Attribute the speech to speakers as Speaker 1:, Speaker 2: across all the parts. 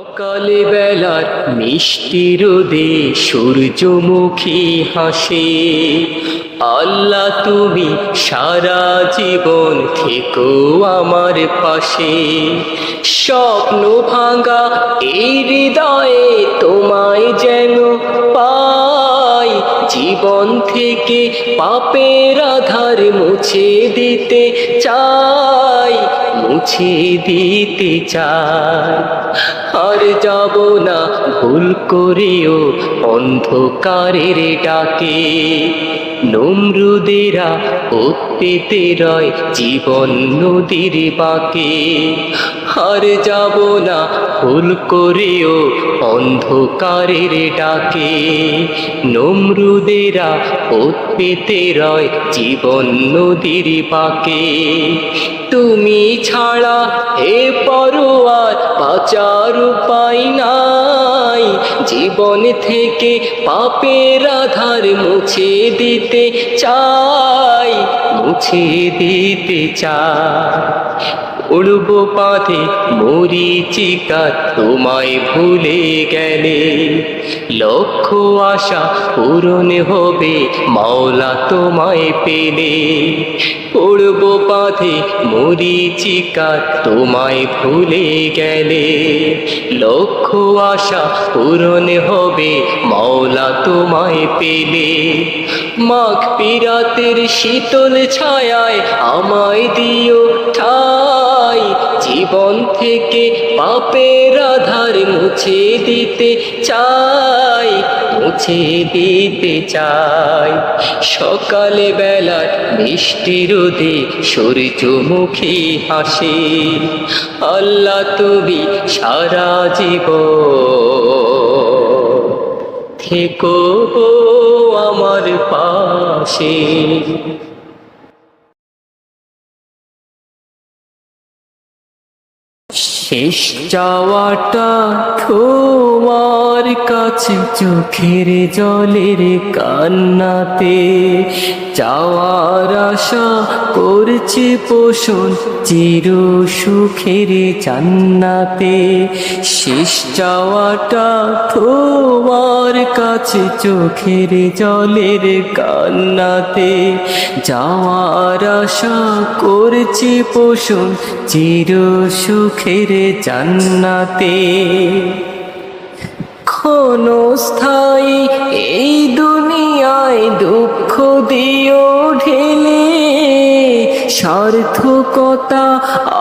Speaker 1: সকালে বেলার মিষ্টি রোদে সূর্যমুখী হাসে। আল্লাহ, তুমি সারা জীবন থেকো আমার পাশে। স্বপ্ন ভাঙা এই হৃদয়ে তোমায় যেন পাই জীবন থেকে পাপের আধার মুছে দিতে চাই, মুছে দিতে চাই। আর যাব না, ভুল করেও অন্ধকারের ডাকে। নমরুদেরা পেতে রয় জীবন নদীর বাঁকে। আর যাব না ভুল করেও অন্ধকারের ডাকে। নমরুদেরা পেতে রয় জীবন নদীর বাঁকে। তুমি ছাড়া হে পরোয়ার বাঁচার উপায় নাই। জীবন থেকে পাপের আধার মুছে দিতে চাই, মুছে দিতে চাই। উড়ব পাথে মরিচিকা, তোমায় ভুলে গেলে লক্ষ্য আশা পূরণ হবে, মাওলা তোমায় পেলে। উড়ব পাথে মরিচিকা তোমায় ভুলে গেলে। লক্ষ্য আশা পূরণ হবে, মাওলা তোমায় পেলে। মাঘ পিরাতের শীতল ছায়ায় আমায় দিও ঠাই জীবন থেকে পাপের আধার মুছে দিতে চাই, মুছে দিতে চাই। সকালে বেলার মিষ্টি রোদে সূর্যমুখী হাসে, আল্লাহ তুমি সারা জীবন থেকো আমার পাশে। শেষ। চাওয়াটা তোমার কাছে চোখের জলের কান্নাতে। চাওয়ার আশা করছে পোষণ চির সুখের জান্নাতে। শেষ চাওয়াটা তোমার কাছে চোখের জলের কান্নাতে। যাওয়ার আশা করছে পোষণ চির সুখের জান্নাতে। ক্ষণস্থায়ী এই দুনিয়ায় দুঃখ দিও ঢেলে সার্থকতা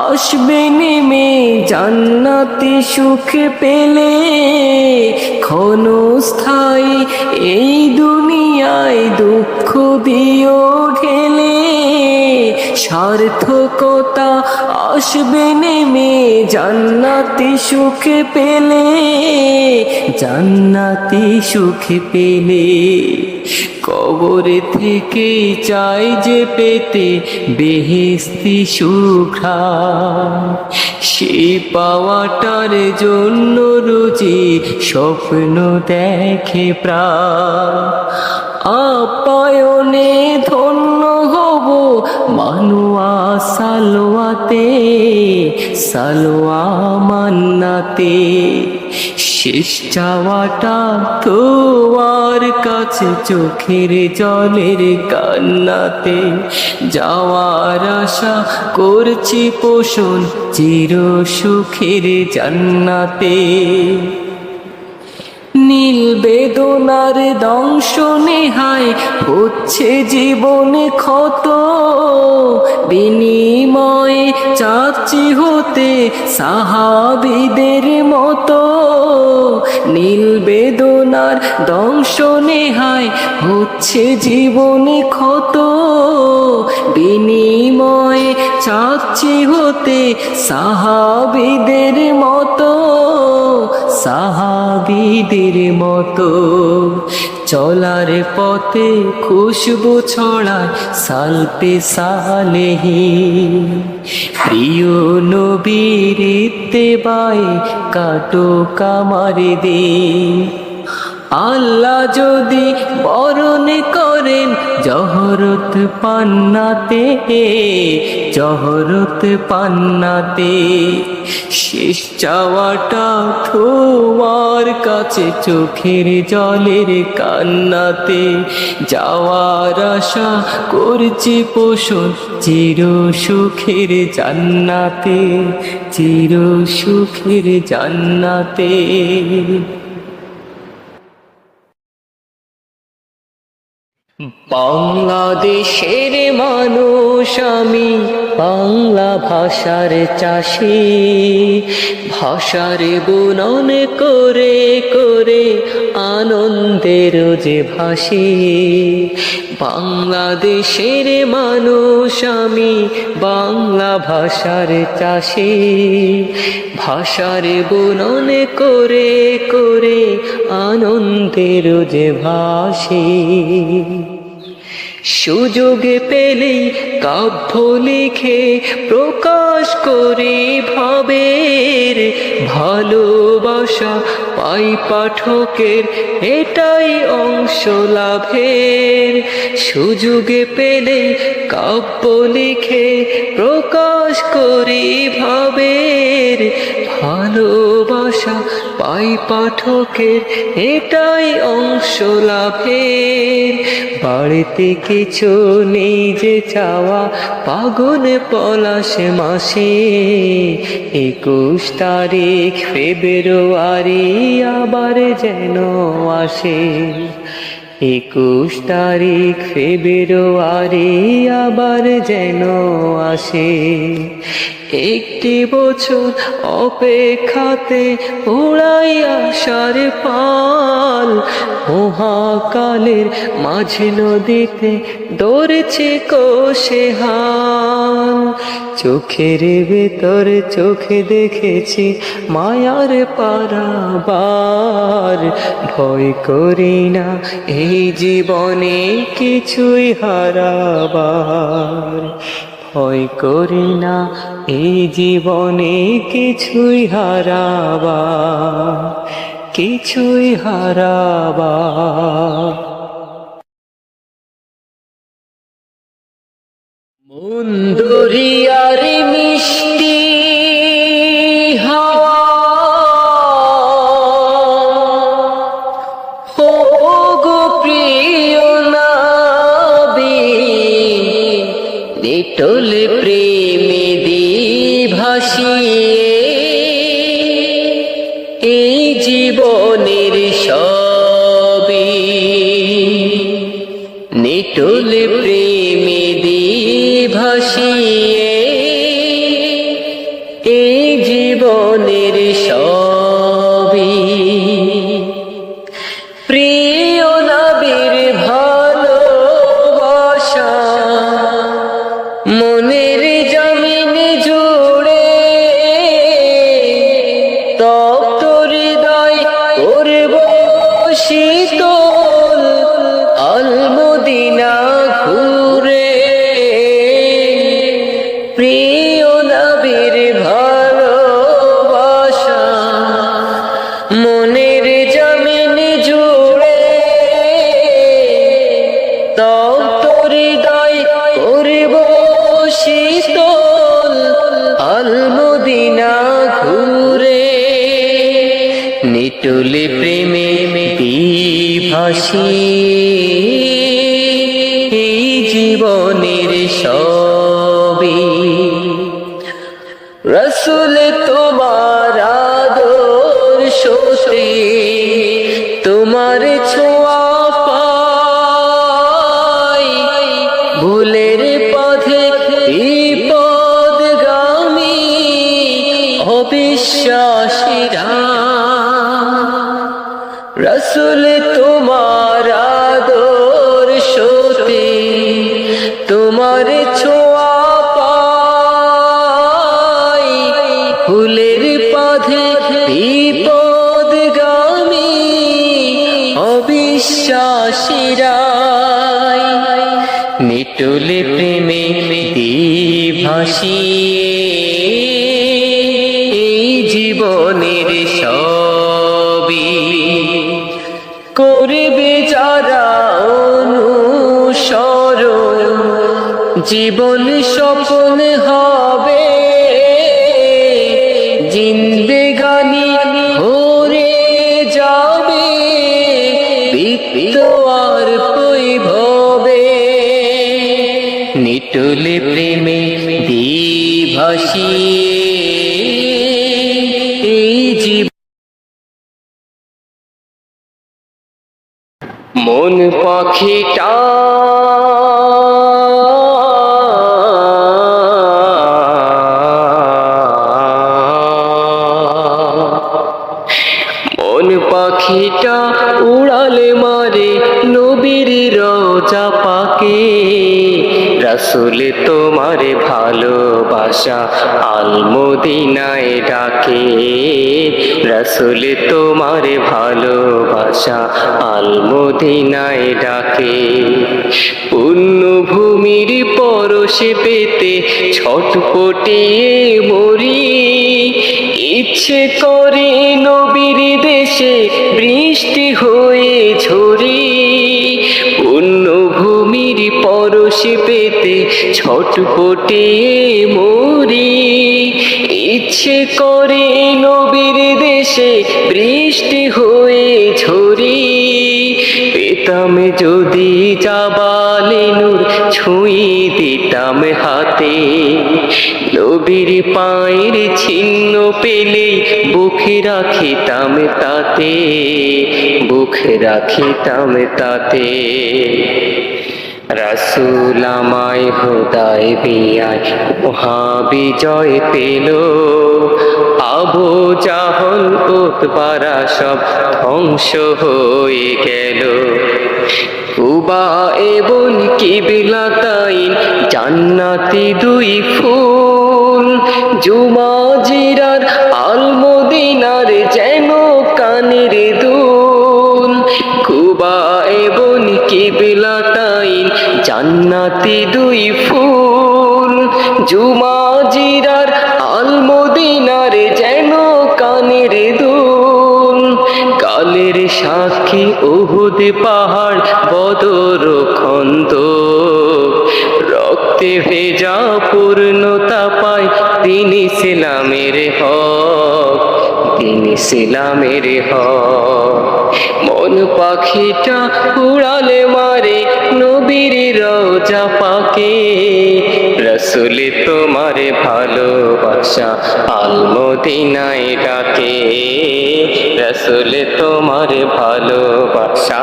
Speaker 1: আসবে নেমে জান্নাতি সুখ পেলে। ক্ষণস্থায়ী এই দুনিয়ায় দুঃখ দিও ঢেলে সার্থকতা আসবে নেমে, জান্নাতি সুখ পেলে, জান্নাতি সুখ পেলে। কবরে থেকে চাই যে পেতে বেহেস্তি সুখা সেই পাওয়াটার জন্য রুজি স্বপ্ন দেখে প্রা আপায়নে ধন্য মানুয়া সালোয়াতে, সালোয়া মান্নাতে। শেষ চাওয়াটা তোমার কাছে চোখের জলের কান্নাতে। যাওয়ার আশা করছি পোষণ চির সুখের জান্নাতে। নীল বেদনার দংশনে হায় হচ্ছে জীবনে ক্ষত। বিনিময়ে চাচ্ছি হতে সাহাবিদের মতো। নীল বেদনার দংশনে হায় হচ্ছে জীবনে ক্ষত। বিনিময়ে চাচ্ছি হতে সাহাবিদের মতো। সাহাবিদের মতো। চলার পথে খুশবু ছড়ায় সালপে সালেহি। প্রিয় নবীর বাই কাটো কামার দে আল্লাহ যদি বরণ করেন, জহরত পান্নাতে জহরত পান্নাতে, শেষ চাওয়াটা তোমার কাছে চোখের জলের কান্নাতে, যাওয়ার আশা করছি পোষণ চির সুখের জান্নাতে, চির সুখের জান্নাতে। Hmm. বাংলাদেশের মানুষ আমি বাংলা ভাষার চাষি। ভাষার বুনন করে করে আনন্দের যে ভাসি বাংলাদেশের মানুষ আমি বাংলা ভাষার চাষি। ভাষার বুনন করে করে আনন্দের যে ভাসি সুযোগ পেলেই কাব্য লিখে প্রকাশ করে ভাবের ভালোবাসা পাই পাঠকের, এটাই অংশ লাভের। সুযোগে পেলে কাব্য লিখে প্রকাশ করি ভাবের ভালোবাসা পাই পাঠকের এটাই অংশ লাভের। বাড়িতে কিছু নেই যে চাওয়া, পাগল পলাশ মাসে। একুশ তারিখ, ফেব্রুয়ারি আবার যেন আসে। একুশ তারিখ ফেব্রুয়ারি আবার যেন আসে। একটি বছর অপেক্ষাতে উড়াই আসার পাল। মহাকালের মাঝে নদীতে দৌড়ছে কোষে হাল। চোখের ভেতর চোখে দেখেছি মায়ার পারাবার। ভয় করি না, এই জীবনে কিছুই হারাবার। ভয় করি না, এই জীবনে কিছুই হারাবা কিছুই হারাবা মন Maurice. জীবনের সবই। প্রিয় নবীর ভালোবাসা, মনের জমিন জুড়ে তপ্ত হৃদয় করব শীতল আলমদিনা ঘুরে। প্রিয় নবীর ভালোবাসা ভাসি এই জীবনের সবই রসুল তোমার আদর সতে তোমার ছোঁয়া পাই। ভুলের পথে বিপদ গামী অবিশ্বাসীরা। রসুল শিরায়। নিটুল প্রেমে ভাসিয়ে জীবনের সবি করবে যারা অনুসর জীবন স্বপ্ন হয় নিটুলে প্রেমে দিভাসিয়ে মন পাখিটা রসুল তোমার ভালোবাসা আলমদিনায় ডাকে। রসুল তোমার ভালোবাসা আলমদিনায় ডাকে। পুণ্যভূমির পরশে পেতে ছটপটিয়ে মরি। ইচ্ছে করে নবীর দেশে বৃষ্টি হয়ে ঝরি। পুণ্যভূমির পরশে পেতে ছটপটে মরি। ইচ্ছে করে নবীর দেশে বৃষ্টি হয়ে ঝরি। পেতাম যদি যাবালে নূর ছুঁই দিতাম হাতে নবীর পায়ের ছিন্ন পেলে বুকে রাখিতাম তাতে, বুকে রাখিতাম তাতে। রাসুল আমায় হোদায় বিয়ায় মহা বিজয় পেল। আবু জাহল উৎপারা সব ধ্বংস হয়ে গেল। কুবা এবং কিবিলাতাইন জান্নাতি দুই ফুল, জুমা জিরার আলমদিনার যেন কানের দুল। কুবা এবং কিবিলাতাইন জান্নাতি দুই ফুল, জুমা জিরার আলমদিনার যেন কানের দুল। কালের সাক্ষী উহুদ পাহাড় বদর খন্দ। রক্তে ভেজা পূর্ণতা পায় দিন ইসলামের হক দিন ইসলামের হক। মন পাখিটা উড়ালে মারে নবীর রোজা পাকে। রসুল তোমার ভালোবাসা আলমদিনায় ডাকে। রসুল তোমার ভালোবাসা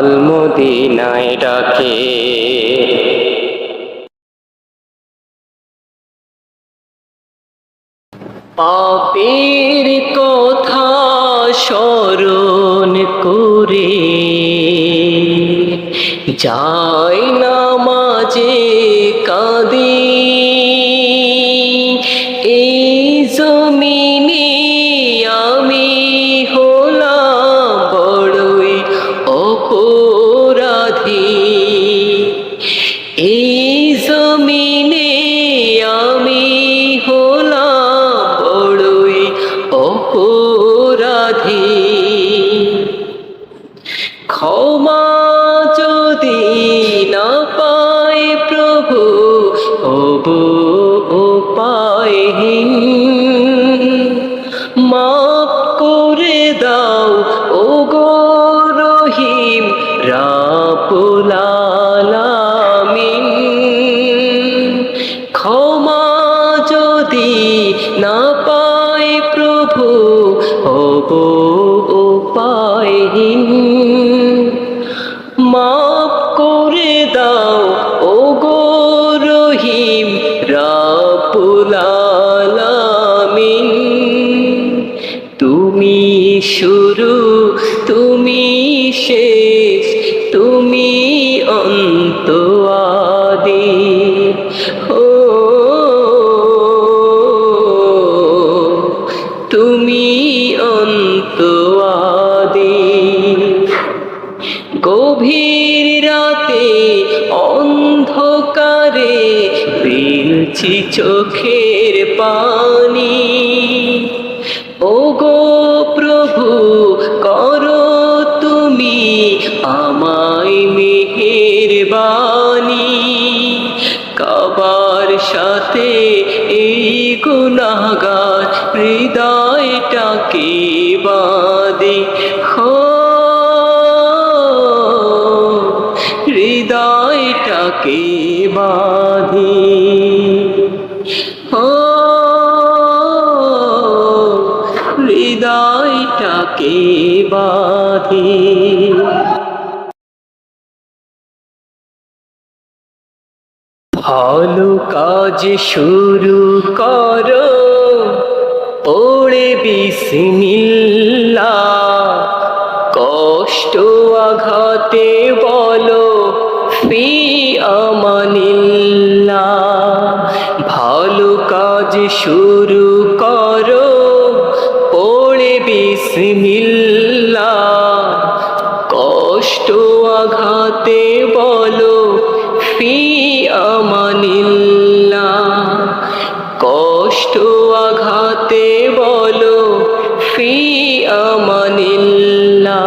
Speaker 1: আলমদিনায় ডাকে। পাপের কথা স্মরণ করে যায় না অপরাধী إن অন্ধকারে ফেলছি চোখের পানি। ওগো প্রভু, করো তুমি আমায় মেহেরবানি কবার সাথে এই গুনাগার হৃদয়টাকে বাদে ও হৃদয়টাকে বাঁধে। ভালো কাজ শুরু করো পড়ে বিসমিল্লা। কষ্ট আঘাতে বলো ফি আমানিল্লা। শুরু করো, পড়ে বিসমিল্লা। কষ্ট আঘাতে বলো, ফি আমানিল্লা। কষ্ট আঘাতে বলো, ফি আমানিল্লা।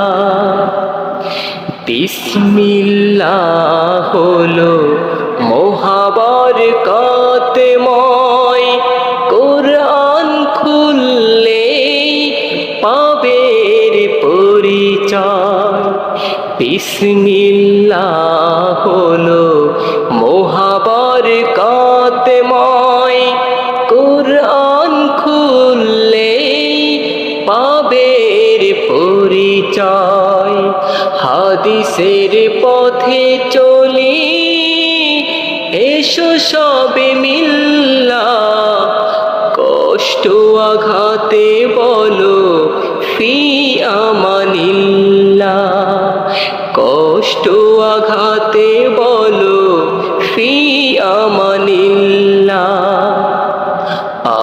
Speaker 1: বিসমিল্লাহ হলো মহাবার কাতময় পরিচয়। বিসমিল্লা হলো মহাবার কাতময় কোরআন খুললে পাবের পরিচয়। হাদিসের পথে চলি ফি আমানিল্লা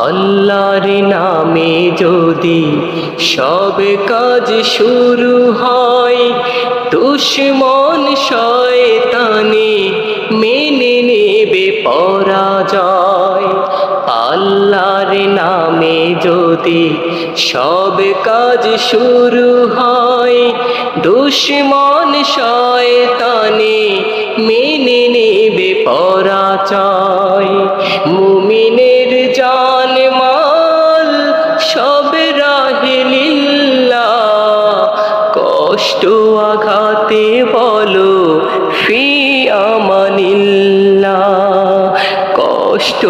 Speaker 1: আল্লাহর নামে যদি সব কাজ শুরু হয় দুশ্মন শয়তানে মেনে নেবে পরাজয়। আল্লাহর নামে যদি সব কাজ শুরু হয়, দুশ্মন শয়তানে মেনে নেবে পরাজয়। মুমিনের জান মাল সব রাহিলিল্লা কষ্ট আঘাতে বলো, ফি আমানিল্লা কষ্ট